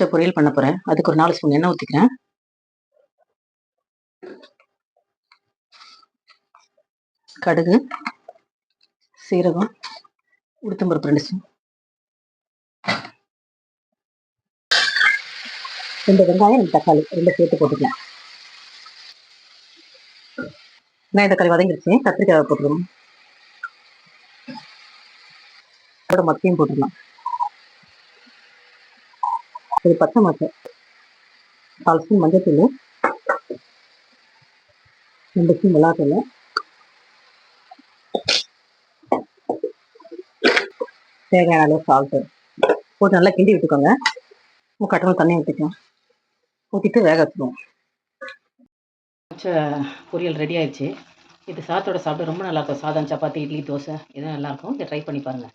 சரி பொரியல் பண்ண போகிறேன் அதுக்கு ஒரு நாலு ஸ்பூன் எண்ணெய் ஊற்றிக்கிறேன் கடுகு சீரகம் உளுத்தம்பருப்பு ரெண்டு ஸ்பூன். ரெண்டு வெங்காயம் ரெண்டு தக்காளி ரெண்டு சேர்த்து போட்டுக்கலாம். வெங்காயம் தக்காளி வதங்கிடுச்சு கத்திரிக்காய் போட்டுக்கணும். அதோட மத்தையும் போட்டுக்கலாம். ஒரு பச்சை மட்டை கால் ஸ்பூன் மஞ்சத்தூள் ரெண்டு ஸ்பூன் மிளகாத்தூள் தேவையான அளவு சால்ட்டு போட்டு நல்லா கிண்டி விட்டுக்கோங்க. கட்டணும் தண்ணி ஊற்றிக்கலாம் ஊற்றிட்டு வேக வச்சுருவோம். பொரியல் ரெடி ஆயிடுச்சு. இது சாத்தோட சாப்பிட ரொம்ப நல்லாயிருக்கும் சாதம் சப்பாத்தி இட்லி தோசை இதெல்லாம் நல்லாயிருக்கும் இதை ட்ரை பண்ணி பாருங்கள்